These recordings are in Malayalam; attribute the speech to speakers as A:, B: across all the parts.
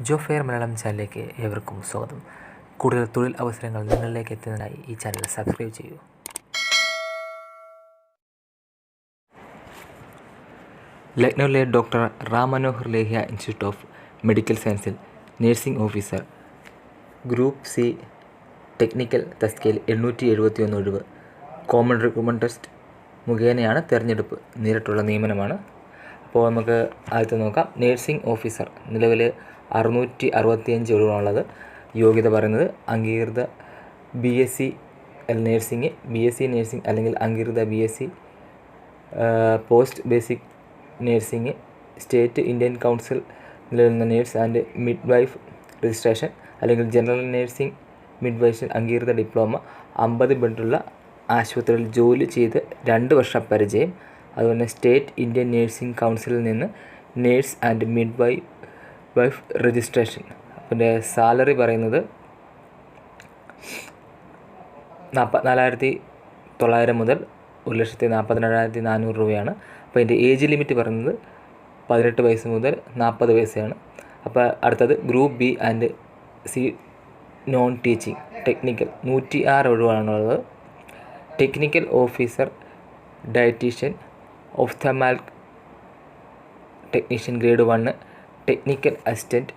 A: ജോ ഫെയർ മലയാളം ചാനലിലേക്ക് ഏവർക്കും സ്വാഗതം. കൂടുതൽ തൊഴിൽ അവസരങ്ങൾ നിങ്ങളിലേക്ക് എത്തുന്നതിനായി ഈ ചാനൽ സബ്സ്ക്രൈബ് ചെയ്യൂ. ലക്നൌവിലെ doctor Ram Manohar Lohia institute of medical സയൻസിൽ nursing officer. Group C technical തസ്കയിൽ എണ്ണൂറ്റി എഴുപത്തി ഒന്ന് ഒഴിവ്. കോമൺ റിക്രൂട്ട്മെന്റ് ടെസ്റ്റ് മുഖേനയാണ് തിരഞ്ഞെടുപ്പ്. നേരിട്ടുള്ള നിയമനമാണ് അപ്പോൾ നമുക്ക് ആദ്യത്തെ നോക്കാം. നേഴ്സിംഗ് ഓഫീസർ നിലവിൽ അറുന്നൂറ്റി അറുപത്തിയഞ്ച് ഒഴിവാണുള്ളത്. യോഗ്യത പറയുന്നത് അംഗീകൃത B S C nursing B S C nursing അല്ലെങ്കിൽ അംഗീകൃത B S C post basic nursing state Indian council നിലനിന്ന nurse and midwife registration അല്ലെങ്കിൽ ജനറൽ നേഴ്സിംഗ് മിഡ് വൈഫ് അംഗീകൃത ഡിപ്ലോമ അമ്പത് ബെഡുള്ള ആശുപത്രിയിൽ ജോലി ചെയ്ത് രണ്ട് വർഷം പരിചയം അതുപോലെ സ്റ്റേറ്റ് ഇന്ത്യൻ നേഴ്സിംഗ് കൗൺസിലിൽ നിന്ന് nurse and midwife wife registration പിന്നെ സാലറി പറയുന്നത് നാൽപ്പത്തിനാലായിരത്തി തൊള്ളായിരം മുതൽ ഒരു ലക്ഷത്തി നാൽപ്പത്തിരണ്ടായിരത്തി നാനൂറ് രൂപയാണ്. അപ്പോൾ ഇതിന്റെ ഏജ് ലിമിറ്റ് പറയുന്നത് പതിനെട്ട് വയസ്സ് മുതൽ നാൽപ്പത് വയസ്സാണ്. അപ്പോൾ അടുത്തത് group B and C non teaching technical നൂറ്റി ആറ് ഒഴിവാണുള്ളത്. Technical officer dietician ophthalmic technician grade one technical assistant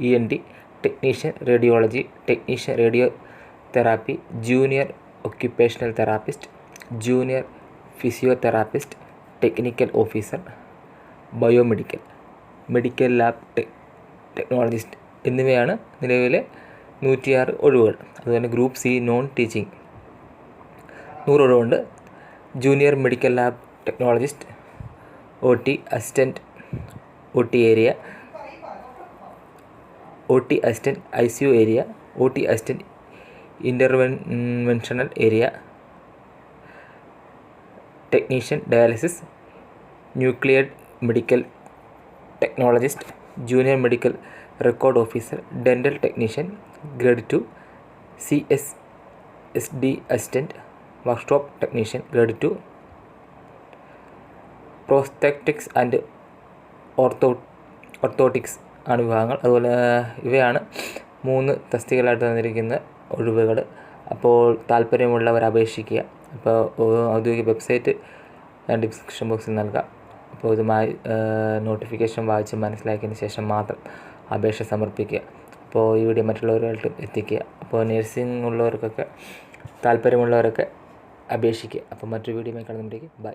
A: E N D technician radiology technician radio therapy junior occupational therapist junior physiotherapist technical officer biomedical medical lab technologist എന്നിവയാണ് നിലവിലെ നൂറ്റിയാറ് ഒഴിവുകൾ. അതുപോലെ ഗ്രൂപ്പ് സി നോൺ ടീച്ചിങ് നൂറ് ഒഴിവുണ്ട്. Junior medical lab technologist O T assistant O T area O T assistant I C U area O T assistant interventional area technician dialysis nuclear medical technologist junior medical record officer dental technician grade two C S S D assistant workshop technician grade two prosthetics and ortho orthotics ആണ് വിഭാഗങ്ങൾ. അതുപോലെ ഇവയാണ് മൂന്ന് തസ്തികകളായിട്ട് തന്നിരിക്കുന്ന ഒഴിവുകൾ. അപ്പോൾ താല്പര്യമുള്ളവർ അപേക്ഷിക്കുക. അപ്പോൾ ഔദ്യോഗിക വെബ്സൈറ്റ് ഡിസ്ക്രിപ്ഷൻ ബോക്സിൽ നൽകാം. അപ്പോൾ ഇതുമായി നോട്ടിഫിക്കേഷൻ വായിച്ച് മനസ്സിലാക്കിയതിന് ശേഷം മാത്രം അപേക്ഷ സമർപ്പിക്കുക. അപ്പോൾ ഈ വീഡിയോ മറ്റുള്ളവരുമായിട്ട് എത്തിക്കുക. അപ്പോൾ നഴ്സിംഗ് ഉള്ളവർക്കൊക്കെ താല്പര്യമുള്ളവരൊക്കെ അപേക്ഷിക്കുക. അപ്പോൾ മറ്റൊരു വീഡിയോ കാണുമ്പോഴേക്ക് ബൈ.